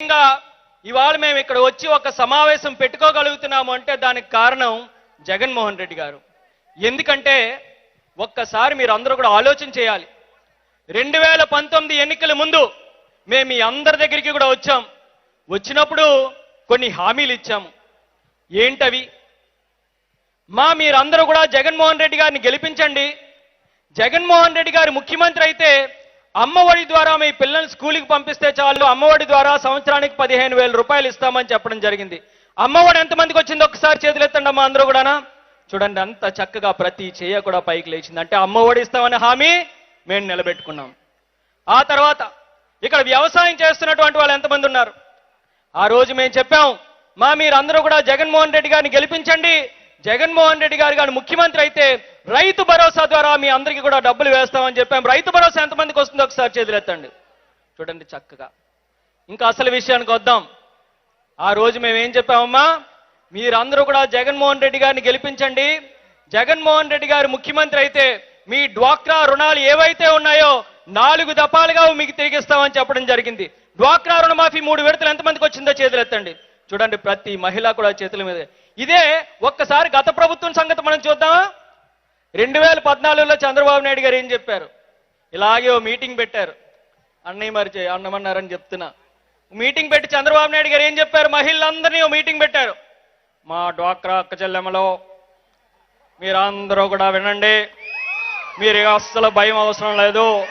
ముఖ్యంగా ఇవాళ మేము ఇక్కడ వచ్చి ఒక సమావేశం పెట్టుకోగలుగుతున్నాము అంటే దానికి కారణం జగన్మోహన్ రెడ్డి గారు. ఎందుకంటే ఒక్కసారి మీరు అందరూ కూడా ఆలోచన చేయాలి. రెండు వేల పంతొమ్మిది ఎన్నికల ముందు మేము మీ అందరి దగ్గరికి కూడా వచ్చాం. వచ్చినప్పుడు కొన్ని హామీలు ఇచ్చాము ఏంటవి? మా మీరందరూ కూడా జగన్మోహన్ రెడ్డి గారిని గెలిపించండి. జగన్మోహన్ రెడ్డి గారు ముఖ్యమంత్రి అయితే అమ్మఒడి ద్వారా మీ పిల్లల్ని స్కూల్కి పంపిస్తే చాలు. అమ్మఒడి ద్వారా సంవత్సరానికి పదిహేను వేల రూపాయలు ఇస్తామని చెప్పడం జరిగింది. అమ్మఒడి ఎంతమందికి వచ్చింది ఒకసారి చేతులు అమ్మ అందరూ కూడానా? చూడండి అంత చక్కగా ప్రతి చేయ కూడా పైకి లేచింది. అంటే అమ్మఒడి ఇస్తామనే హామీ మేము నిలబెట్టుకున్నాం. ఆ తర్వాత ఇక్కడ వ్యవసాయం చేస్తున్నటువంటి వాళ్ళు ఎంతమంది ఉన్నారు? ఆ రోజు మేము చెప్పాం మా మీరందరూ కూడా జగన్మోహన్ రెడ్డి గారిని గెలిపించండి. జగన్మోహన్ రెడ్డి గారు గారు ముఖ్యమంత్రి అయితే రైతు భరోసా ద్వారా మీ అందరికీ కూడా డబ్బులు వేస్తామని చెప్పాం. రైతు భరోసా ఎంతమందికి వస్తుందో ఒకసారి చేతులెత్తండి. చూడండి చక్కగా. ఇంకా అసలు విషయానికి వద్దాం. ఆ రోజు మేము ఏం చెప్పామమ్మా? మీరందరూ కూడా జగన్మోహన్ రెడ్డి గారిని గెలిపించండి. జగన్మోహన్ రెడ్డి గారు ముఖ్యమంత్రి అయితే మీ డ్వాక్రా రుణాలు ఏవైతే ఉన్నాయో నాలుగు దఫాలుగా మీకు తిరిగిస్తామని చెప్పడం జరిగింది. డ్వాక్రా రుణమాఫీ మూడు విడతలు ఎంతమందికి వచ్చిందో చేతులెత్తండి. చూడండి ప్రతి మహిళ కూడా చేతుల మీద. ఇదే ఒక్కసారి గత ప్రభుత్వం సంగతి మనం చూద్దామా? రెండు వేల పద్నాలుగులో చంద్రబాబు నాయుడు గారు ఏం చెప్పారు? ఇలాగే ఓ మీటింగ్ పెట్టారు. అన్నయ్య మరి అన్నమన్నారని చెప్తున్నా. మీటింగ్ పెట్టి చంద్రబాబు నాయుడు గారు ఏం చెప్పారు? మహిళలందరినీ ఓ మీటింగ్ పెట్టారు. మా డ్వాక్రా అక్క చెల్లెమ్మలో మీరందరూ కూడా వినండి. మీరు అస్సలు భయం అవసరం లేదు.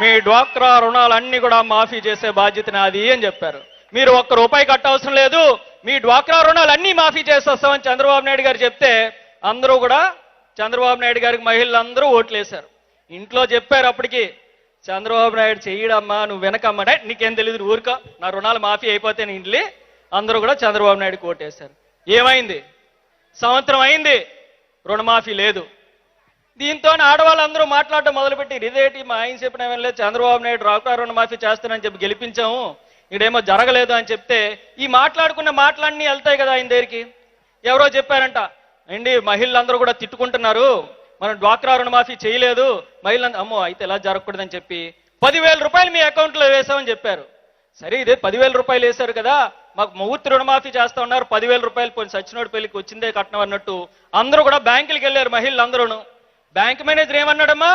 మీ డ్వాక్రా రుణాలన్నీ కూడా మాఫీ చేసే బాధ్యత నాది అని చెప్పారు. మీరు ఒక్క రూపాయి కట్టవసరం లేదు. మీ డ్వాక్రా రుణాలన్నీ మాఫీ చేసేస్తామని చంద్రబాబు నాయుడు గారు చెప్తే అందరూ కూడా చంద్రబాబు నాయుడు గారికి మహిళలందరూ ఓట్లేశారు. ఇంట్లో చెప్పారు అప్పటికి చంద్రబాబు నాయుడు చెయ్యడమ్మా నువ్వు వెనకమ్మడే నీకేం తెలియదు ఊరుక. నా రుణాలు మాఫీ అయిపోతే నీ ఇంట్లో అందరూ కూడా చంద్రబాబు నాయుడు ఓటేశారు. ఏమైంది? సంవత్సరం అయింది రుణమాఫీ లేదు. దీంతో ఆడవాళ్ళందరూ మాట్లాడటం మొదలుపెట్టి రిదేటి మా ఆయన చెప్పిన లేదు చంద్రబాబు నాయుడు రాకుండా రుణమాఫీ చేస్తానని చెప్పి గెలిపించాము. ఇక్కడేమో జరగలేదు అని చెప్తే ఈ మాట్లాడుకున్న మాటలన్నీ వెళ్తాయి కదా ఆయన దగ్గరికి. ఎవరో చెప్పారంట అండి మహిళలందరూ కూడా తిట్టుకుంటున్నారు. మనం డ్వాక్రా రుణమాఫీ చేయలేదు. మహిళలు అమ్మో అయితే ఎలా జరగకూడదని చెప్పి పదివేల రూపాయలు మీ అకౌంట్లో వేసామని చెప్పారు. సరే ఇదే పదివేల రూపాయలు వేశారు కదా. మాకు ముహూర్త రుణమాఫీ చేస్తా ఉన్నారు. పదివేల రూపాయలు పోయిన సచ్చినోడి పెళ్ళికి వచ్చిందే కట్నం అన్నట్టు అందరూ కూడా బ్యాంకులకు వెళ్ళారు మహిళలందరూను. Bank manager ఏమన్నాడమ్మా?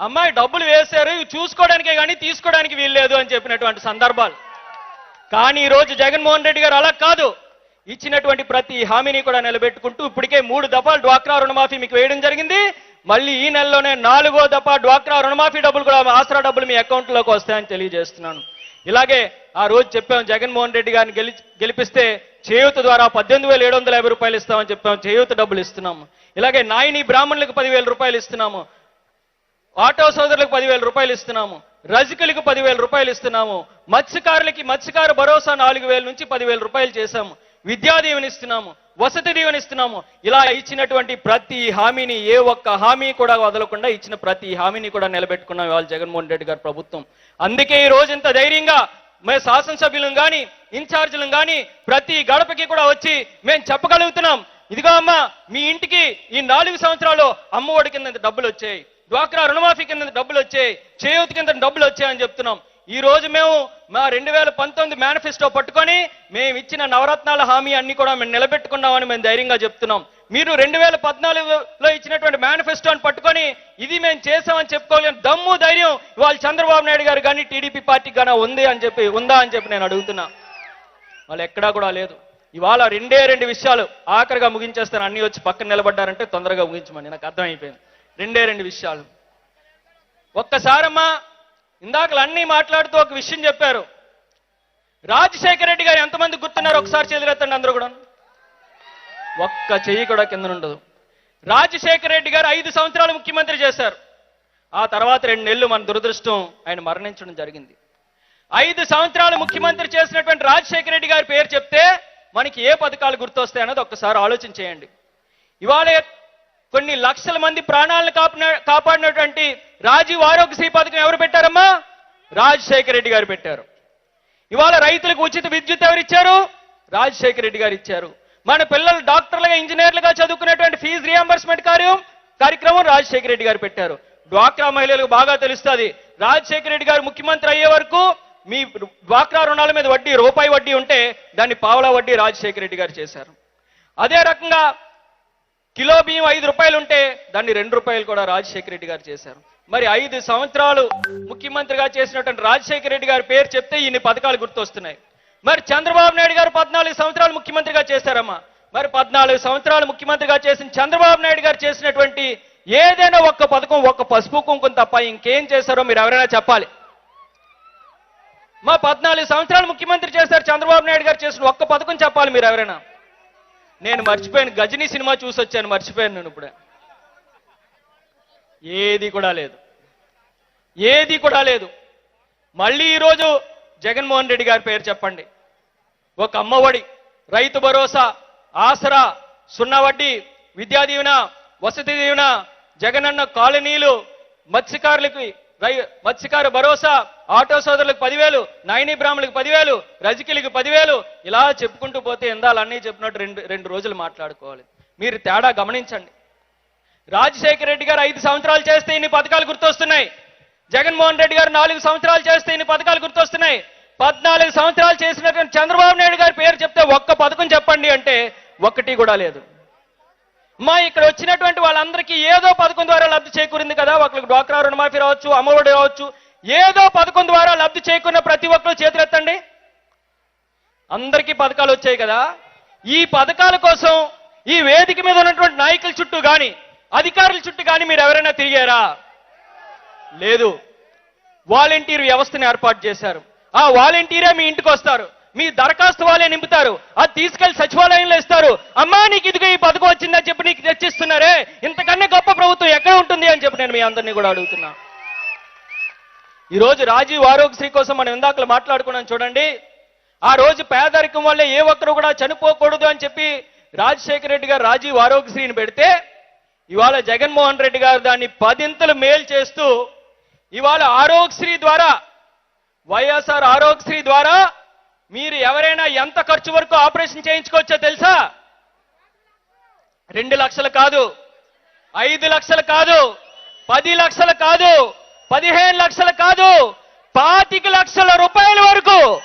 అమ్మాయి డబ్బులు వేశారు. ఇవి చూసుకోవడానికే కానీ తీసుకోవడానికి వీల్లేదు అని చెప్పినటువంటి సందర్భాలు. కానీ ఈ రోజు జగన్మోహన్ రెడ్డి గారు అలా కాదు. ఇచ్చినటువంటి ప్రతి హామీని కూడా నిలబెట్టుకుంటూ ఇప్పటికే మూడు దఫాలు డ్వాక్రా రుణమాఫీ మీకు వేయడం జరిగింది. మళ్ళీ ఈ నెలలోనే నాలుగో దఫా డ్వాక్రా రుణమాఫీ డబ్బులు కూడా ఆసరా డబ్బులు మీ అకౌంట్లోకి వస్తాయని తెలియజేస్తున్నాను. ఇలాగే ఆ రోజు చెప్పాం జగన్మోహన్ రెడ్డి గారిని గెలి గెలిపిస్తే చేయూత ద్వారా పద్దెనిమిది వేల ఏడు వందల యాభై రూపాయలు ఇస్తామని చెప్పాం చేయూత డబ్బులు ఇస్తున్నాము. ఇలాగే నాయని బ్రాహ్మణులకు పదివేల రూపాయలు ఇస్తున్నాము. ఆటో సోదరులకు పదివేల రూపాయలు ఇస్తున్నాము. రజకులకు పదివేల రూపాయలు ఇస్తున్నాము. మత్స్యకారులకి మత్స్యకార భరోసా నాలుగు వేల నుంచి పదివేల రూపాయలు చేశాము. విద్యా దీవెనిస్తున్నాము వసతి దీవెనిస్తున్నాము. ఇలా ఇచ్చినటువంటి ప్రతి హామీని ఏ ఒక్క హామీ కూడా వదలకుండా ఇచ్చిన ప్రతి హామీని కూడా నిలబెట్టుకున్నాం ఇవాళ జగన్మోహన్ రెడ్డి గారి ప్రభుత్వం. అందుకే ఈ రోజు ఇంత ధైర్యంగా మేము శాసనసభ్యులను కానీ ఇన్ఛార్జీలను కానీ ప్రతి గడపకి కూడా వచ్చి మేము చెప్పగలుగుతున్నాం. ఇదిగో అమ్మ మీ ఇంటికి ఈ నాలుగు సంవత్సరాలు అమ్మఒడి కింద డబ్బులు వచ్చాయి డ్వాక్రా రుణమాఫీ కింద డబ్బులు వచ్చాయి చేయూతి కింద డబ్బులు వచ్చాయని చెప్తున్నాం. ఈ రోజు మేము మా రెండు వేల పంతొమ్మిది మేనిఫెస్టో పట్టుకొని మేము ఇచ్చిన నవరత్నాల హామీ అన్ని కూడా మేము నిలబెట్టుకున్నామని మేము ధైర్యంగా చెప్తున్నాం. మీరు రెండు వేల పద్నాలుగులో ఇచ్చినటువంటి మేనిఫెస్టోని పట్టుకొని ఇది మేము చేసామని చెప్పుకోలేని దమ్ము ధైర్యం ఇవాళ చంద్రబాబు నాయుడు గారు కానీ టీడీపీ పార్టీ కానీ ఉంది అని చెప్పి ఉందా అని చెప్పి నేను అడుగుతున్నా. వాళ్ళు ఎక్కడా కూడా లేదు. ఇవాళ రెండే రెండు విషయాలు ఆఖరిగా ముగించేస్తాను. అన్ని వచ్చి పక్కన నిలబడ్డారంటే తొందరగా ముగించమని. నాకు అర్థమైపోయింది. రెండే రెండు విషయాలు. ఒక్కసారమ్మా ఇందాకలు అన్నీ మాట్లాడుతూ ఒక విషయం చెప్పారు. రాజశేఖర రెడ్డి గారు ఎంతమంది గుర్తున్నారు ఒకసారి చేతులెత్తండి అందరూ కూడా ఒక్క చెయ్యి కూడా కింద ఉండదు రాజశేఖర రెడ్డి గారు ఐదు సంవత్సరాలు ముఖ్యమంత్రి చేశారు. ఆ తర్వాత రెండు నెలలు మన దురదృష్టం ఆయన మరణించడం జరిగింది. ఐదు సంవత్సరాలు ముఖ్యమంత్రి చేసినటువంటి రాజశేఖర రెడ్డి గారి పేరు చెప్తే మనకి ఏ పథకాలు గుర్తొస్తాయి అన్నది ఒక్కసారి ఆలోచన చేయండి. ఇవాళ కొన్ని లక్షల మంది ప్రాణాలను కాపాడినటువంటి రాజీవ్ ఆరోగ్యశ్రీ పథకం ఎవరు పెట్టారమ్మా? రాజశేఖర రెడ్డి గారు పెట్టారు. ఇవాళ రైతులకు ఉచిత విద్యుత్ ఎవరు ఇచ్చారు రాజశేఖర రెడ్డి గారు ఇచ్చారు. మన పిల్లలు డాక్టర్లుగా ఇంజనీర్లుగా చదువుకునేటువంటి ఫీజు రియంబర్స్మెంట్ కార్యం కార్యక్రమం రాజశేఖర రెడ్డి గారు పెట్టారు. డ్వాక్రా మహిళలకు బాగా తెలుస్తుంది. రాజశేఖర రెడ్డి గారు ముఖ్యమంత్రి అయ్యే వరకు మీ డ్వాక్రా రుణాల మీద వడ్డీ రూపాయి వడ్డీ ఉంటే దాన్ని పావలా వడ్డీ రాజశేఖర రెడ్డి గారు చేశారు. అదే రకంగా కిలో బియ్యం ఐదు రూపాయలు ఉంటే దాన్ని రెండు రూపాయలు కూడా రాజశేఖర రెడ్డి గారు చేశారు. మరి ఐదు సంవత్సరాలు ముఖ్యమంత్రిగా చేసినటువంటి రాజశేఖర రెడ్డి గారి పేరు చెప్తే ఇన్ని పథకాలు గుర్తొస్తున్నాయి. మరి చంద్రబాబు నాయుడు గారు పద్నాలుగు సంవత్సరాలు ముఖ్యమంత్రిగా చేశారమ్మా. మరి పద్నాలుగు సంవత్సరాలు ముఖ్యమంత్రిగా చేసిన చంద్రబాబు నాయుడు గారు చేసినటువంటి ఏదైనా ఒక్క పథకం ఒక్క పసుపు కుంకుమ తప్ప ఇంకేం చేశారో మీరు ఎవరైనా చెప్పాలి? మా పద్నాలుగు సంవత్సరాలు ముఖ్యమంత్రి చేశారు చంద్రబాబు నాయుడు గారు చేసిన ఒక్క పథకం చెప్పాలి మీరు ఎవరైనా? నేను మర్చిపోయాను. గజనీ సినిమా చూసి వచ్చాను మర్చిపోయాను నేను ఇప్పుడే. ఏది కూడా లేదు. ఏది కూడా లేదు. మళ్ళీ ఈరోజు జగన్మోహన్ రెడ్డి గారి పేరు చెప్పండి. ఒక అమ్మఒడి రైతు భరోసా ఆసరా సున్నా వడ్డీ విద్యా దీవెన వసతి దీవెన జగనన్న కాలనీలు మత్స్యకారులకి మత్స్యకార భరోసా ఆటో సోదరులకు పదివేలు నైనీ బ్రాహ్మణులకు పదివేలు రజకీలకు పదివేలు ఇలా చెప్పుకుంటూ పోతే ఎందాలన్నీ చెప్పినట్టు రెండు రెండు రోజులు మాట్లాడుకోవాలి. మీరు తేడా గమనించండి. రాజశేఖర రెడ్డి గారు ఐదు సంవత్సరాలు చేస్తే ఇన్ని పథకాలు గుర్తొస్తున్నాయి. జగన్మోహన్ రెడ్డి గారు నాలుగు సంవత్సరాలు చేస్తే ఇన్ని పథకాలు గుర్తొస్తున్నాయి. పద్నాలుగు సంవత్సరాలు చేసినటువంటి చంద్రబాబు నాయుడు గారి పేరు చెప్తే ఒక్క పథకం చెప్పండి అంటే ఒక్కటి కూడా లేదు. మా ఇక్కడ వచ్చినటువంటి వాళ్ళందరికీ ఏదో పథకం ద్వారా లబ్ధి చేకూరింది కదా. ఒకరికి డ్వాక్రా రుణమాఫీ రావచ్చు అమ్మఒడి రావచ్చు. ఏదో పథకం ద్వారా లబ్ధి చేకూరిన ప్రతి ఒక్కరు చేతులెత్తండి. అందరికీ పథకాలు వచ్చాయి కదా. ఈ పథకాల కోసం ఈ వేదిక మీద ఉన్నటువంటి నాయకుల చుట్టూ కానీ అధికారుల చుట్టూ కానీ మీరు ఎవరైనా తిరిగారా? లేదు. వాలంటీర్ వ్యవస్థను ఏర్పాటు చేశారు. ఆ వాలంటీరే మీ ఇంటికి వస్తారు. మీ దరఖాస్తు వాళ్ళే నింపుతారు. అది తీసుకెళ్ళి సచివాలయంలో ఇస్తారు. అమ్మా నీకు ఇదిగో ఈ పథకం వచ్చిందని చెప్పి నీకు తెచ్చిస్తున్నారే ఇంతకన్నా గొప్ప ప్రభుత్వం ఎక్కడ ఉంటుంది అని చెప్పి నేను మీ అందరినీ కూడా అడుగుతున్నా. ఈరోజు రాజీవ్ ఆరోగ్యశ్రీ కోసం మనం ఇందాకలు మాట్లాడుకున్నాం చూడండి. ఆ రోజు పేదరికం వల్ల ఏ ఒక్కరు కూడా చనిపోకూడదు అని చెప్పి రాజశేఖర రెడ్డి గారు రాజీవ్ ఆరోగ్యశ్రీని పెడితే ఇవాళ జగన్మోహన్ రెడ్డి గారు దాన్ని పదింతలు మేలు చేస్తూ ఇవాళ ఆరోగ్యశ్రీ ద్వారా వైఎస్ఆర్ ఆరోగ్యశ్రీ ద్వారా మీరు ఎవరైనా ఎంత ఖర్చు వరకు ఆపరేషన్ చేయించుకోవచ్చో తెలుసా? రెండు లక్షలు కాదు. ఐదు లక్షలు కాదు. పది లక్షలు కాదు. పదిహేను లక్షలు కాదు. పాతిక లక్షల రూపాయల వరకు.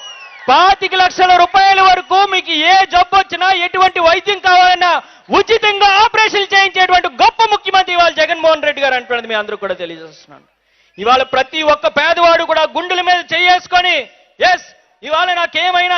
పాతిక లక్షల రూపాయల వరకు మీకు ఏ జబ్బు వచ్చినా ఎటువంటి వైద్యం కావాలన్నా ఉచితంగా ఆపరేషన్ చేయించేటువంటి గొప్ప ముఖ్యమంత్రి ఇవాళ జగన్మోహన్ రెడ్డి గారు అంటున్నది మీ అందరూ కూడా తెలియజేస్తున్నాను. ఇవాళ ప్రతి ఒక్క పేదవాడు కూడా గుండెల మీద చేసుకొని ఎస్ ఇవాళ నాకేమైనా